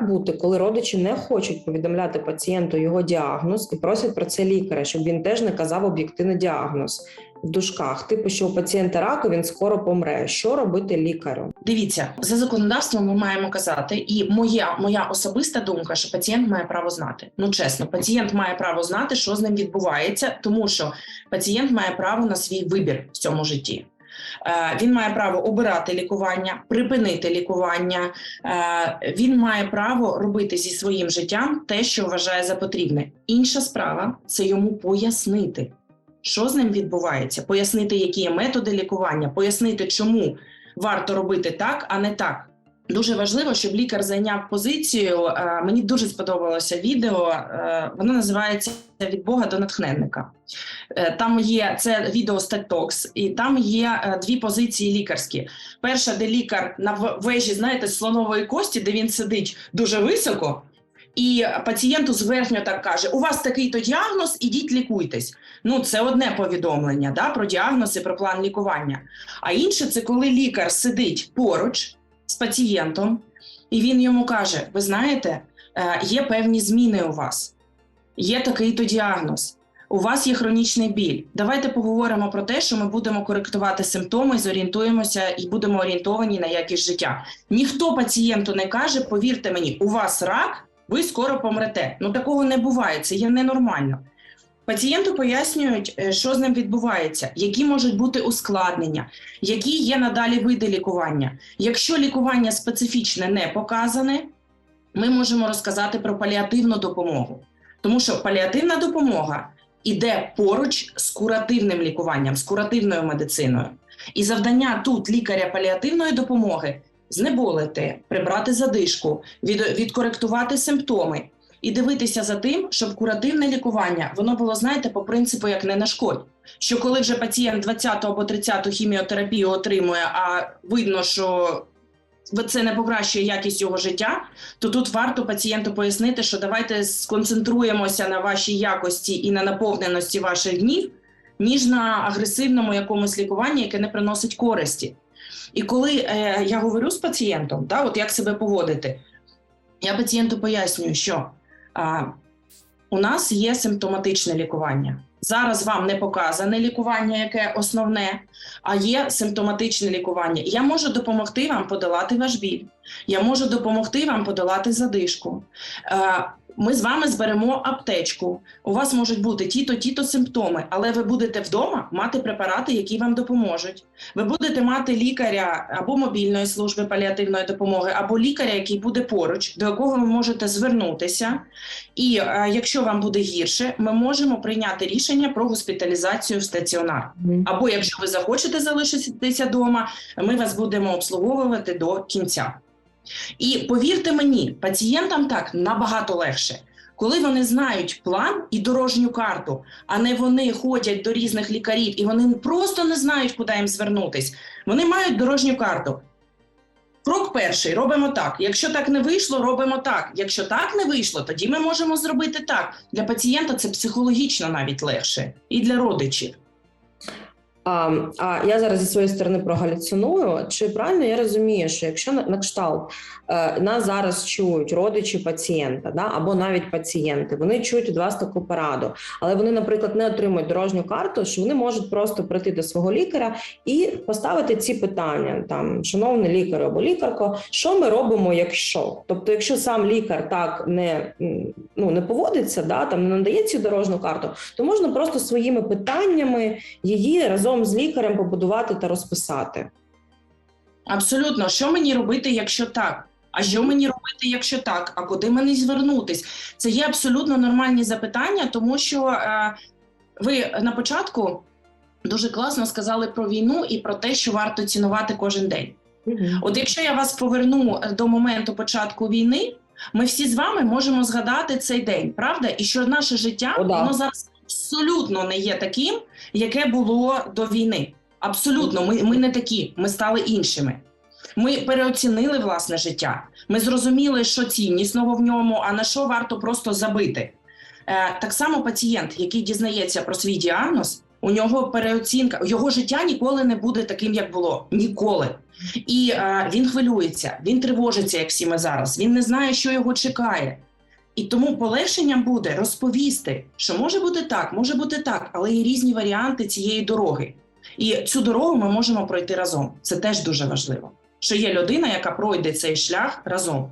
бути, коли родичі не хочуть повідомляти пацієнту його діагноз і просять про це лікаря, щоб він теж не казав об'єктивний діагноз в дужках, типу, що у пацієнта раку він скоро помре. Що робити лікарю? Дивіться, за законодавством ми маємо казати, і моя моя особиста думка, що пацієнт має право знати. Ну чесно, пацієнт має право знати, що з ним відбувається, тому що пацієнт має право на свій вибір в цьому житті. Е, Він має право обирати лікування, припинити лікування. Е, Він має право робити зі своїм життям те, що вважає за потрібне. Інша справа це йому пояснити, що з ним відбувається, пояснити, які є методи лікування, пояснити, чому варто робити так, а не так. Дуже важливо, щоб лікар зайняв позицію. Е, Мені дуже сподобалося відео. Воно називається Від Бога до натхненника. Е, Там є це відео з і там є е, дві позиції лікарські. Перша, де лікар на вежі, знаєте, слонової кості, де він сидить дуже високо, і пацієнту зверхньо так каже: У вас такий-то діагноз, ідіть лікуйтесь. Ну, це одне повідомлення да, про діагноз і про план лікування. А інше це коли лікар сидить поруч з пацієнтом, і він йому каже: Ви знаєте, е, є певні зміни у вас, є такий-то діагноз. У вас є хронічний біль. Давайте поговоримо про те, що ми будемо коректувати симптоми, зорієнтуємося і будемо орієнтовані на якість життя. Ніхто пацієнту не каже: повірте мені, у вас рак, ви скоро помрете. Ну такого не буває, це є ненормально. Пацієнту пояснюють, е, що з ним відбувається, які можуть бути ускладнення, які є надалі види лікування. Якщо лікування специфічне не показане, ми можемо розказати про паліативну допомогу, тому що паліативна допомога іде поруч з куративним лікуванням, з куративною медициною. І завдання тут лікаря паліативної допомоги знеболити, прибрати задишку, від, відкоректувати симптоми і дивитися за тим, щоб куративне лікування воно було, знаєте, по принципу як не нашкодь. Що коли вже пацієнт 20 або 30 хіміотерапію отримує, а видно, що це не покращує якість його життя, то тут варто пацієнту пояснити, що давайте сконцентруємося на вашій якості і на наповненості ваших днів, ніж на агресивному якомусь лікуванні, яке не приносить користі. І коли е, я говорю з пацієнтом, да, от як себе поводити, я пацієнту пояснюю, що а, у нас є симптоматичне лікування. Зараз вам не показане лікування, яке основне, а є симптоматичне лікування. Я можу допомогти вам подолати ваш біль. Я можу допомогти вам подолати задишку. Ми з вами зберемо аптечку. У вас можуть бути ті-то, ті-то симптоми, але ви будете вдома мати препарати, які вам допоможуть. Ви будете мати лікаря або мобільної служби паліативної допомоги, або лікаря, який буде поруч, до якого ви можете звернутися. І е, якщо вам буде гірше, ми можемо прийняти рішення про госпіталізацію в стаціонар. Або якщо ви захочете залишитися вдома, ми вас будемо обслуговувати до кінця. І повірте мені, пацієнтам так набагато легше. Коли вони знають план і дорожню карту, а не вони ходять до різних лікарів і вони просто не знають, куди їм звернутись. Вони мають дорожню карту. Крок перший робимо так. Якщо так не вийшло, робимо так. Якщо так не вийшло, тоді ми можемо зробити так. Для пацієнта це психологічно навіть легше, і для родичів. А, я зараз зі своєї сторони прогалюциную. Чи правильно я розумію, що якщо на, на кшталт е, нас зараз чують родичі пацієнта, да, або навіть пацієнти, вони чують від вас таку пораду, але вони, наприклад, не отримують дорожню карту, що вони можуть просто прийти до свого лікаря і поставити ці питання: там, шановний лікар або лікарко, що ми робимо, якщо? Тобто, якщо сам лікар так не ну не поводиться, да там не надає цю дорожню карту, то можна просто своїми питаннями її разом з лікарем побудувати та розписати. Абсолютно, що мені робити, якщо так? А що мені робити, якщо так? А куди мені звернутись? Це є абсолютно нормальні запитання, тому що е, ви на початку дуже класно сказали про війну і про те, що варто цінувати кожен день. От якщо я вас поверну до моменту початку війни, ми всі з вами можемо згадати цей день, правда? І що наше життя О, да. воно зараз абсолютно не є таким, яке було до війни. Абсолютно, ми, ми не такі, ми стали іншими. Ми переоцінили власне життя. Ми зрозуміли, що ціннісного в ньому, а на що варто просто забити. Е, так само пацієнт, який дізнається про свій діагноз, У нього переоцінка, його життя ніколи не буде таким, як було. Ніколи. І е, він хвилюється, він тривожиться, як всі ми зараз. Він не знає, що його чекає. І тому полегшенням буде розповісти, що може бути так, може бути так, але є різні варіанти цієї дороги. І цю дорогу ми можемо пройти разом. Це теж дуже важливо. Що є людина, яка пройде цей шлях разом.